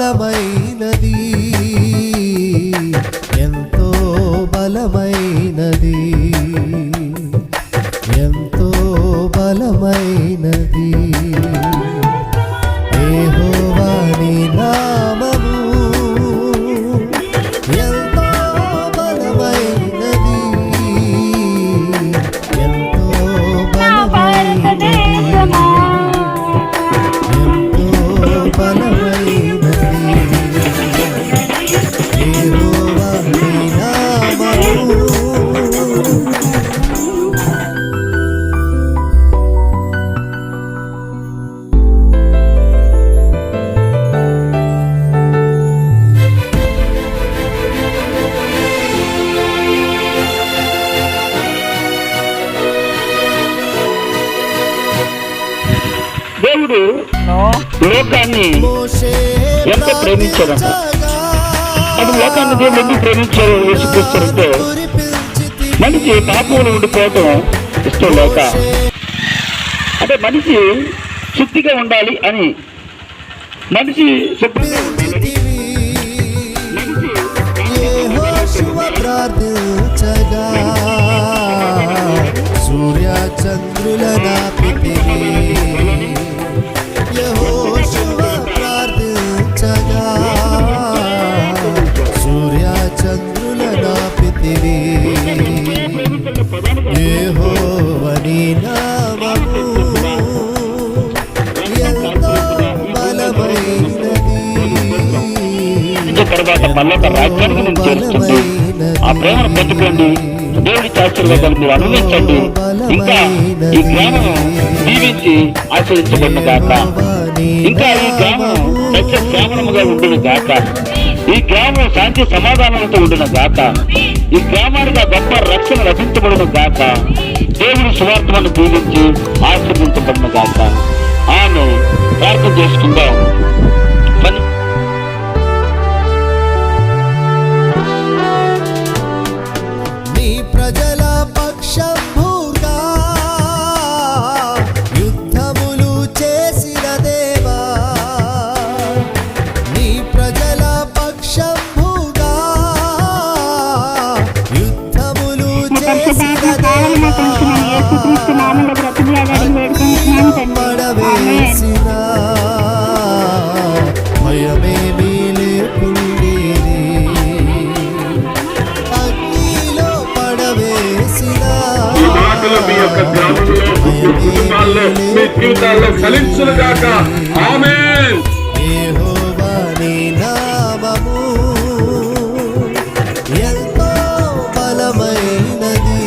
காலமை ఎంత ప్రేమించారంట? అది లోకాన్ని దేవుడు ఎందుకు ప్రేమించారు యేసుక్రీస్తునంటే మనిషి పాపంలో ఉండిపోవటం ఇష్టం లేక. అంటే మనిషి శుద్ధిగా ఉండాలి అని మనిషి శుభ్రంగా తర్వాత రాజ్యానికి నేను చేరుస్తుంది ఆ ప్రేమను పొందుకోండి దేవుడి ఆశీర్వాదాలు మీరు అనుభవించండి ఇంకా ఈ గ్రామం దీవించి ఆశ్రయించబడిన గాక ఇంకా ఈ గ్రామం సత్య శ్రావణముగా ఉండును గాక ఈ గ్రామం శాంతి సమాధానాలతో ఉండిన గాక ఈ గ్రామానికి గొప్ప రక్షణ లభించబడిన గాక దేవుడి సువార్థమను దీవించి ఆశీర్వించబడిన గాక ఆమె ప్రార్థన చేసుకుందాం. యొక్క గ్రామంలో మీ కుటుంబాల్లో మీ జీవితాల్లో ఫలించును గాక. ఆమె ఎంతో బలమైనది.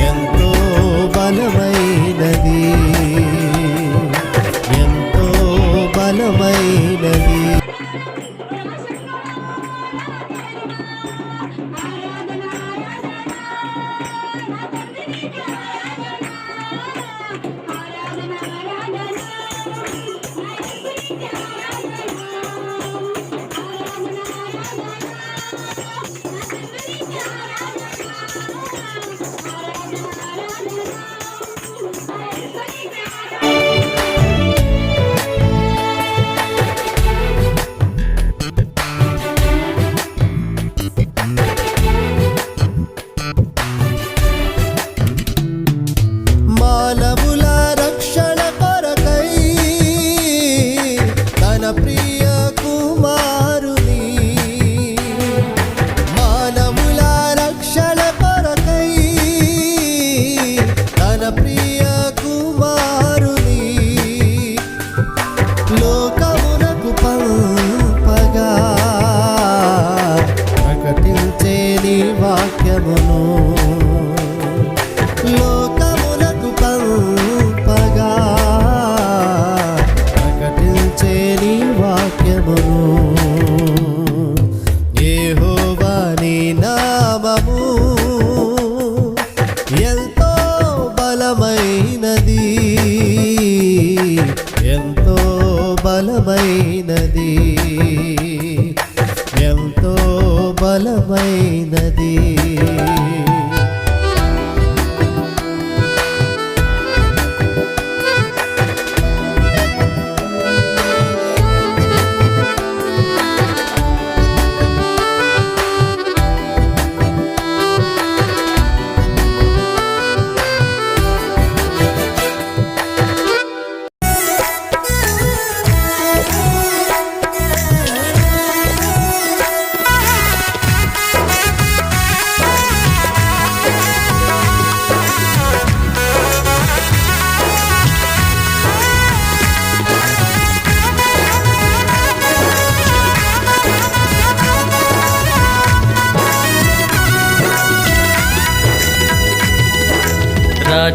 ఎంతో బలమైనది. ఎంతో బలమైనది.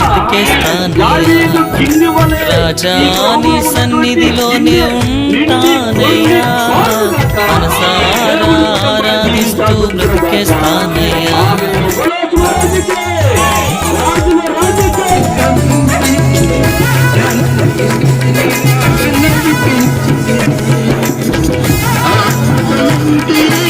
ఆరాధిస్తూ బ్రతికేస్తానయ్యా రాజా నీ సన్నిధిలోనే ఉంటానయ్యా మనసారా ఆరాధిస్తూ బ్రతికేస్తానయ్యా నీ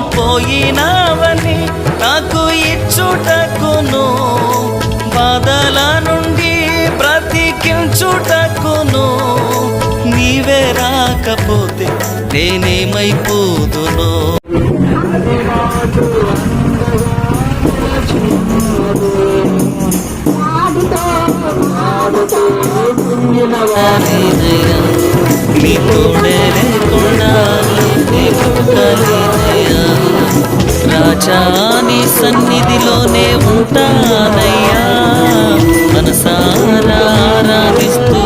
కోల్పోయినావని నాకు ఇచ్చుటకును బాధల నుండి బ్రతికించుటకును నీవే రాకపోతే నేనేమైపోదును నీ తోడే లేకుండా నీ బ్రతకలేనయ్యా. రాజా నీ సన్నిధిలోనే ఉంటానయ్యా. మనసారా ఆరాధిస్తూ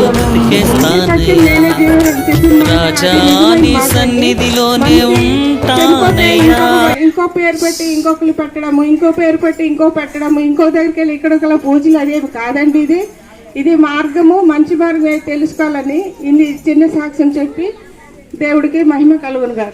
రాజా నీ సన్నిధిలోనే ఉంటానయ్యా. ఇంకో పేరు పెట్టి ఇంకొకరు పెట్టడము ఇంకో పేరు పెట్టి ఇంకో పెట్టడము ఇంకో దగ్గరికి వెళ్ళి ఇక్కడ పూజలు అదేవి కాదండి ఇది. ఇది మార్గము మంచి మార్గం తెలుసుకోవాలని ఇన్ని చిన్న సాక్ష్యం చెప్పి దేవుడికి మహిమ కలుగును గారు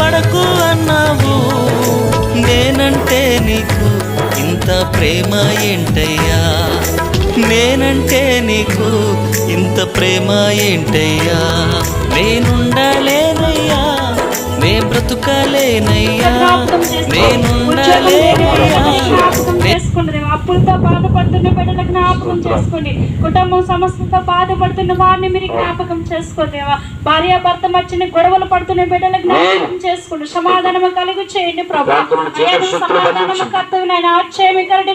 పడకు అన్నావు? నేనంటే నీకు ఇంత ప్రేమ ఏంటయ్యా? నేనంటే నీకు ఇంత ప్రేమ ఏంటయ్యా? నేనుండలే బ్రతుకలేనయ్యా. అప్పులతో బాధపడుతున్న బిడ్డలకు జ్ఞాపకం చేసుకోండి. కుటుంబం సమస్యతో బాధపడుతున్న వారిని మీరు జ్ఞాపకం చేసుకోదేవా భార్య భర్త మధ్యన గొడవలు పడుతున్న బిడ్డలకు జ్ఞాపకం చేసుకోండి. సమాధానం కలుగు చేయండి ప్రభా. నేను సమాధానం కర్తవ్యమైన ఆశ్చర్యకరుడి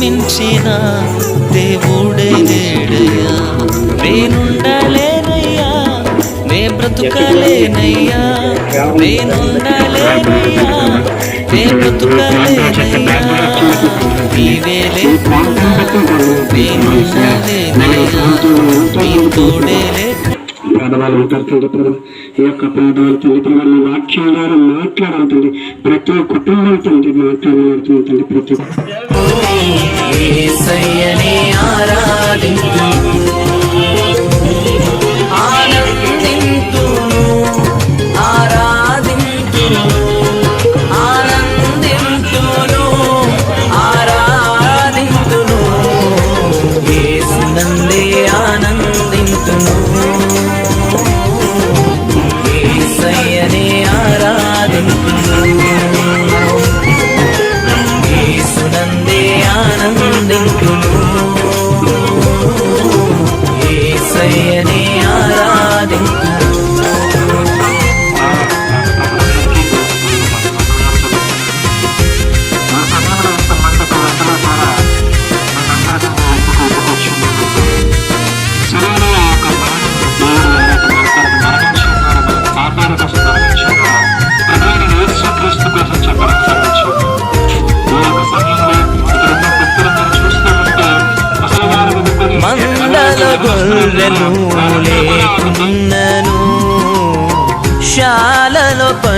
మించిన దేవుడే లేడయ్యా. నేనుండలేనయ్యా నే బ్రతుకలేనయ్యా. నేనుండలేనయ్యా నే బ్రతుకలేనయ్యా. నీవే లేకుండా నేనుండలేనయ్యా నీ తోడే పేదవాళ్ళు ఉంటారు తండ్రి ప్రభు ఈ యొక్క పేదవాళ్ళు తండ్రి ప్రభు నీ వాక్యం ద్వారా మాట్లాడాలి ప్రతి కుటుంబం తండ్రి మాట్లాడాలి తండ్రి ప్రతి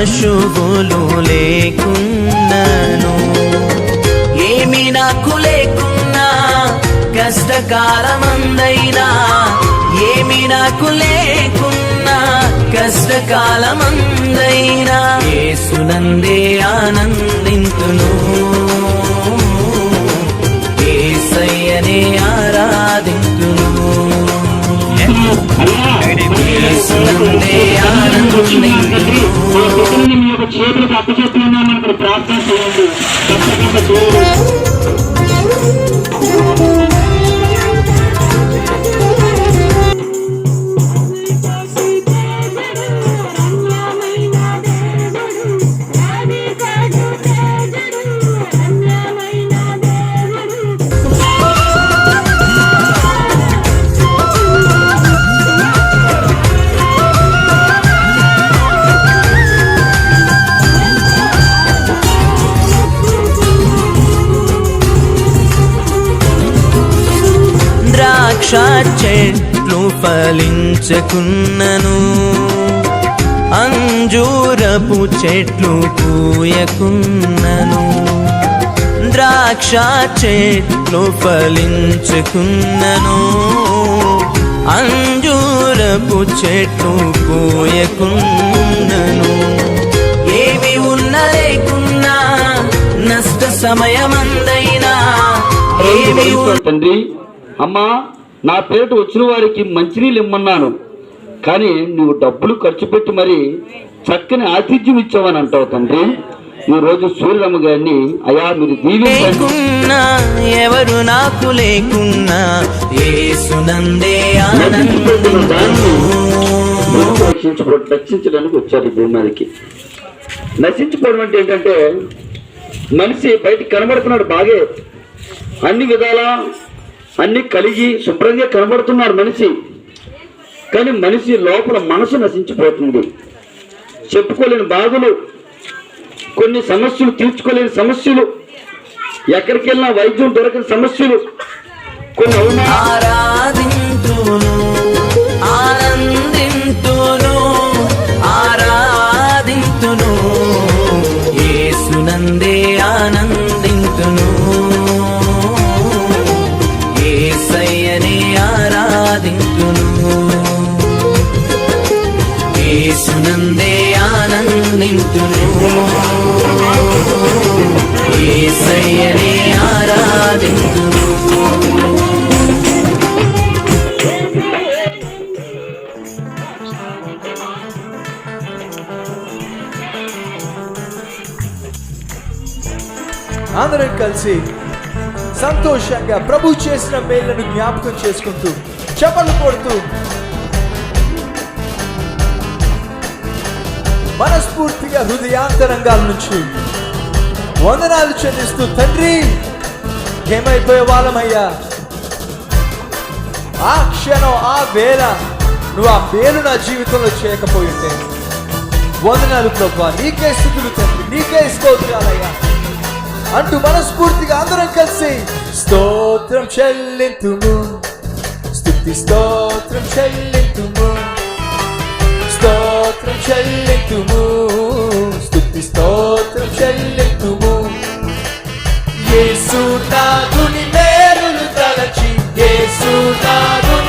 పశువులు లేకున్నను. ఏమి నాకు లేకున్నా కష్టకాలమందైనా. ఏమి నాకు లేకున్నా కష్టకాలమందైనా. ఏసునందే ఆనందింతును. ఏసయ్యనే ఆరాధింతును. అయ్యా, యేసునందే ఆనందింతును. మా బిడ్డలని మీ యొక్క చేతులకు అప్పచెప్తున్నామని ఇక్కడ చెట్లు ఫలించకున్నను. అంజూరపు చెట్లు పూయకున్నను. ద్రాక్ష చెట్లు ఫలించుకున్నను. అంజూరపు చెట్లు పూయకున్నను. ఏమి ఉన్న లేకున్నా నష్ట సమయమందైనా. ఏమి తండ్రి అమ్మా నా పేట వచ్చిన వారికి మంచినీళ్ళు ఇమ్మన్నాను. కానీ నువ్వు డబ్బులు ఖర్చు పెట్టి మరి చక్కని ఆతిథ్యం ఇచ్చావని అంటావు తండ్రి. ఈ రోజు సూర్యరమ్మ గారిని అయా మీరు లేకున్నా ఎవరు నాకు లేకున్నా రక్షించడానికి వచ్చారు ఈ భూమి మీదకి నశించుకోవడం అంటే ఏంటంటే మనిషి బయటికి కనబడుతున్నాడు బాగే. అన్ని విధాలా అన్ని కలిగి శుభ్రంగా కనబడుతున్నారు మనిషి. కానీ మనిషి లోపల మనసు నశించిపోతుంది. చెప్పుకోలేని బాధలు కొన్ని సమస్యలు తీర్చుకోలేని సమస్యలు ఎక్కడికి వెళ్ళినా వైద్యం దొరకని సమస్యలు కొన్ని అవమానాలు ఆరాధింతును ఆనందింతును ఆరాధింతును ఏసునందే ఆనందింతును. ఏసునందే ఆనందింతును. ఆరాధింతును. అందరం కలిసి సంతోషంగా ప్రభు చేసిన మేళ్ళను జ్ఞాపకం చేసుకుంటూ చెప్పలు కొడుతూ మనస్ఫూర్తిగా హృదయాంతరంగాల నుంచి వందనాలు చెల్లిస్తూ తండ్రి ఏమైపోయే వాళ్ళమయ్యా? ఆ క్షణం ఆ వేళ నువ్వు ఆ మేలు నా జీవితంలో చేయకపోయింటే వందనాలు ప్రభా నీకే స్థుతులు తండ్రి నీకే స్తోత్రాలయ్యా. అంటూ మనస్ఫూర్తిగా అందరం కలిసి స్తోత్రం చెల్లింతుము. స్థుతి స్తోత్రం చెల్లింతుము. స్తోత్రం చెల్లెత్తుము స్థుతి స్తోత్రం చెల్లెత్తుము చెల్లింతుము యేసునాథుని మేలులు తలచి యేసునాథుని మేలులు